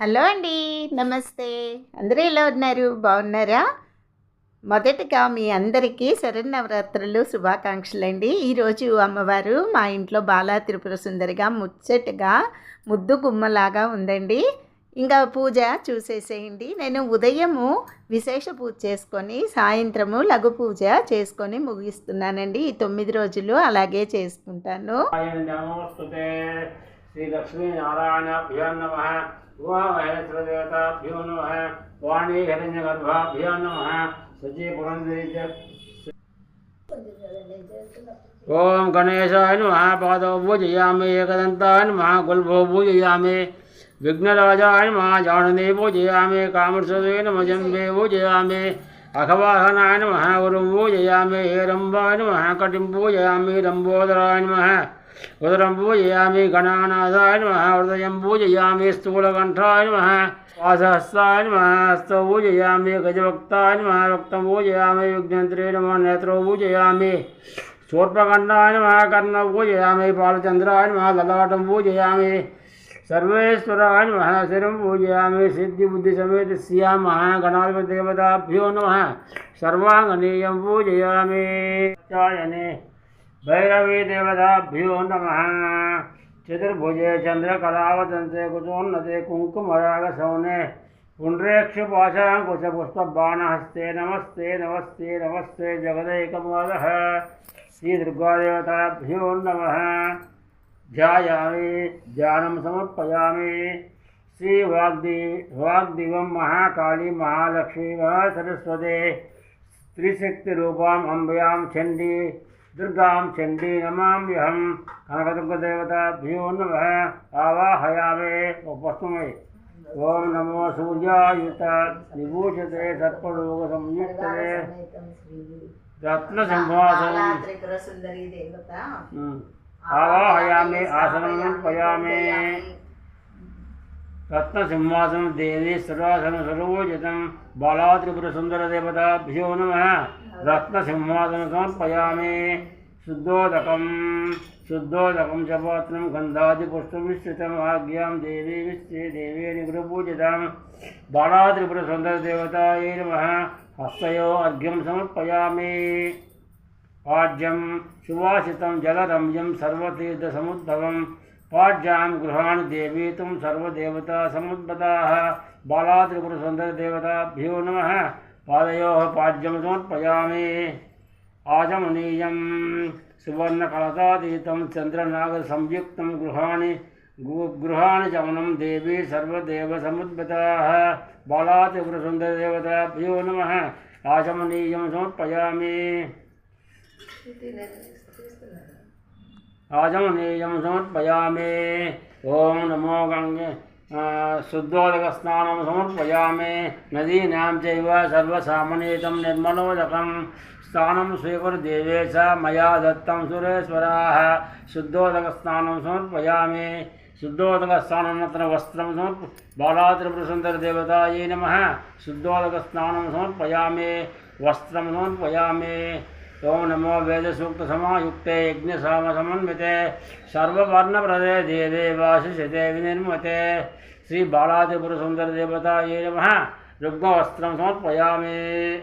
Hello అండి నమస్తే. అందరూ ఎలా ఉన్నారు? బాగున్నారా? మొదటగా మీ అందరికీ శరన్నవరాత్రులు శుభాకాంక్షలు అండి ఈరోజు అమ్మవారు మా ఇంట్లో బాలా త్రిపుర సుందరిగా ముచ్చటగా ముద్దు గుమ్మలాగా ఉందండి. ఇంకా పూజ చూసేసేయండి. నేను ఉదయము విశేష పూజ చేసుకొని సాయంత్రము లఘు పూజ చేసుకొని ముగిస్తున్నానండి. ఈ తొమ్మిది రోజులు అలాగే చేసుకుంటాను. శ్రీ లక్ష్మీనారాయణభ్యో भुवनदेवताभ्यो नमः वाणी हिरण्यगर्भाभ्यो नमः सजीपुरन्दरीच ओम गणेशाय नमः, पादौ पूजयामि, एकदन्ताय नमः गुल्भो पूजयामि, विघ्नराजाय नमः जानने पूजयामि कामर्षदे नमः जम्बे पूजयामि, अखवाहनाय नमः, गुरुं पूजयामि हेरम्बाय नमः, कटिं पूजयामि नमः। उदरं पूजया गणानाथाय नमः हृदयं पूजयामि स्थूलकण्ठाय नमः, वासहस्ताय नम हस्तौ पूजयामि गजभक्ताय नमः भक्तं पूजयामि विघ्नन्त्रे नमः नेत्रौ पूजयामि शूर्पकण्ठाय नम कर्णौ पूजया बालचन्द्राय नमः ललाटं पूजयामि सर्वेश्वराय नमः शिरं पूजयामि सिद्धिबुद्धिसमेत श्यामः गणाधिपतिदेवताभ्यो नमः सर्वाङ्गनीयं पूजयामि भैरवी देवताभ्यो नम। चतुर्भुजे चन्द्रकलावदन्ते कुतोन्नते कुङ्कुमरागसौने। पुण्ड्रेक्षुपाशाङ्कुशपुष्पबाणहस्ते नमस्ते नमस्ते नमस्ते जगदैकमालः श्रीदुर्गादेवताभ्यो नम। ध्यायामि, ध्यान समर्पया श्रीवाग्दी, वाग्दिवं महाकाली महालक्ष्मी, महासरस्वती। त्रिशक्तिरूपाम् अम्बयां छंडी दुर्गा चंडी नमाम्यहम कनकदुर्गदेवताभ्यो नम। आवाहयामे। उपस्मे ओं नमो सूर्यायुत। विभूषते सर्पलोक संयुक्ते रत्न सिंहासन हम्म। आवाहयामे। आसनम पयामे रत्न सिंहासन देवी सर्वासन सरोजितम। बाला त्रिपुर सुंदर देवताभ्यो नम। रत्न सिंहासन समर्पयामे। शुद्धोदक शुद्धोदक शपात्रं गन्धादिपुष्पमिश्रितम् आज्ञा देवी विश्वे देवे निगृहपूजितां बाणात्रिपुरसुन्दरदेवतायै नम। हस्तयो अर्घ्यम समर्पयामि। पाज्यम सुवासितं जलरम्यं सर्वतीर्थसमुद्भव। पाड्यां गृहाणि देवी तुं सर्वदेवतासमुद्भताः बालात्रिपुरसुन्दरदेवताभ्यो नम। पाद पाज्यम समर्पयामि। आचमनीयं सुवर्णकलतातीतं चन्द्रनागसंयुक्तं गृहाणि गु- गृहाणि चमनं देवी सर्वदेवसमुद्भताः। बाला त्रिपुरसुन्दरदेवताभ्यो नमः। आचमनीयं समर्पयामि। आजमनीयं समर्पयामि। ॐ नमो गङ्गे शुद्धोदकस्नानं समर्पयामि। नदीनां चैव सर्वसामनीतं निर्मलोदकं। स्नानं स्वीकुरुदेवे च मया दत्तं सुरेश्वराः। शुद्धोदकस्नानं समर्पयामि। शुद्धोदकस्नानन्तरं वस्त्रं समर्प, बालात्रिपुरसुन्दरदेवतायै नमः। शुद्धोदकस्नानं समर्पयामि। वस्त्रं समर्पयामि। ओम नमो वेदसूक्तसमायुक्ते यज्ञसामसमन्विते सर्ववर्णप्रदे देवे वासिषते विनिर्मते श्रीबालादिपुरसुन्दरदेवतायै नमः। रुग्मवस्त्रं समर्पयामि।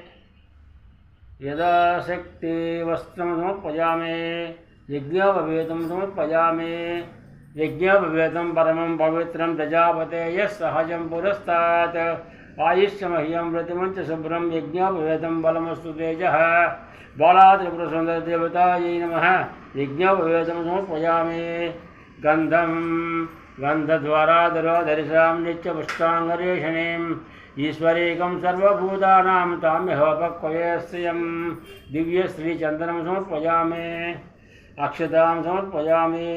यदा शक्तिवस्त्रं समर्पयामि यज्ञोपवेतं समर्पयामि। यज्ञोपवेतं परमं पवित्रं प्रजापते। यः सहजं पुरस्तात्। आयुष्यमह्यं प्रतिमञ्च शुभ्रं यज्ञोपवेतं बलमस्तु तेजः। बालात्रिपुरसुन्दरदेवतायै नमः। यज्ञोपवेतं समर्पयामि गन्धं गन्धद्वाराधरोधरिसां नित्यपुष्टाङ्गरेषणीम् ईश्वरेकं सर्वभूतानां ताम्यहोपक्वयस्यं। दिव्यश्रीचन्दनं समर्पयामि अक्षतां समर्पयामि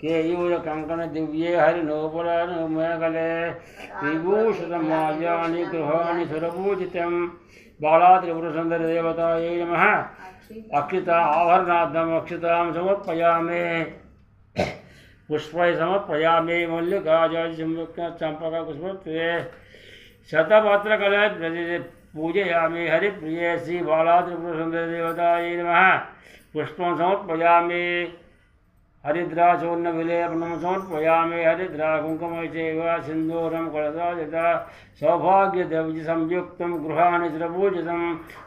केयूरकङ्कणदिव्ये हरिनोपुरनुमेखले विभूषितमाल्यानि गृहाणि सुरपूजितं बालात्रिपुरसुन्दरदेवतायै नमः। अक्षिता आभरणार्थम् अक्षतां समर्पयामि। पुष्पै समर्पयामि मल्लिकाजम्पकपुष्पत्वे शतपत्रकले पूजयामि हरिप्रिये श्रीबालात्रिपुरसुन्दरदेवतायै नमः। पुष्पं समर्पयामि। हरिद्राचूर्णविलेपनं समर्पयामि हरिद्रा कुङ्कुमैचैव सिन्दूरं कलसादिता सौभाग्यदेवजिसंयुक्तं गृहाणि चिरपूजितं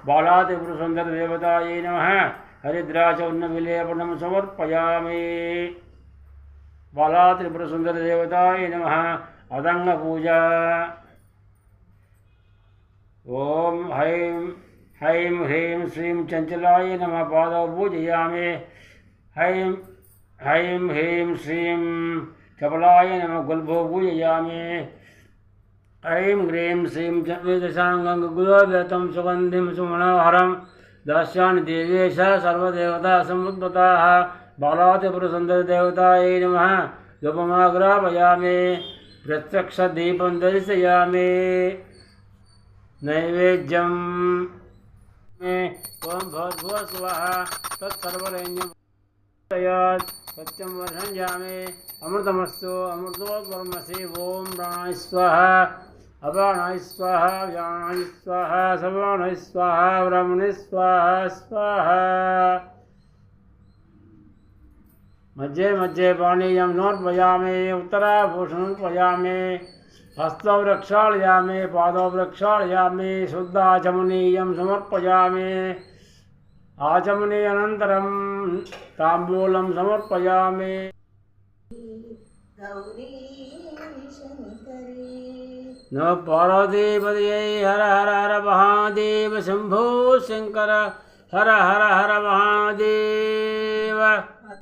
बालातिपुरसुन्दरदेवतायै नमः हरिद्राचूर्णविलेपनं समर्पयामि बालात्रिपुरसुन्दरदेवतायै नमः अदङ्गपूजा ॐ हैं हैं ह्रीं श्रीं चञ्चलाय नमः पादौ पूजयामि हैं ఐం హ్రీం శ్రీం కపలాయ నమ గుల్భోభూయయామి ఐం హ్రీం శ్రీం చతుర్దశాంగం గురోగతం సుగంధిం సుమనోహరం దాస్యాన్ని దేవేశ సర్వదేవతా సముద్భత బాలాతిపురసుందరదేవతాయై నమ ఉపమాగ్రాపయామి ప్రత్యక్షదీపం దర్శయామి నైవేద్యం ఓం భగవద్భువ స్వ తత్సర్వరేణ్యం भवद्भुव स्वाहा तत्सर्वरेण्यं तयात् सत्यं वर्षञ्जामि अमृतमस्तु अमृतोद्ब्रह्मसि ॐ प्राणाय स्वाहा अपाणाय स्वाहा, व्याणाय स्वाहा सवाणाय स्वाहा, ब्रह्मणे स्वाहा स्वाहा। मध्ये मध्ये पानीयं समर्पयामि, उत्तराभूषणं पयामि हस्तौ प्रक्षालयामि पादौ प्रक्षालयामि शुद्धाचमनीयं समर्पयामि। आचमने अनन्तरं ताम्बूलं समर्पयामि। नमः पार्वतीपदयै हर हर हर महादेव शम्भो शङ्कर हर हर हर महादेव।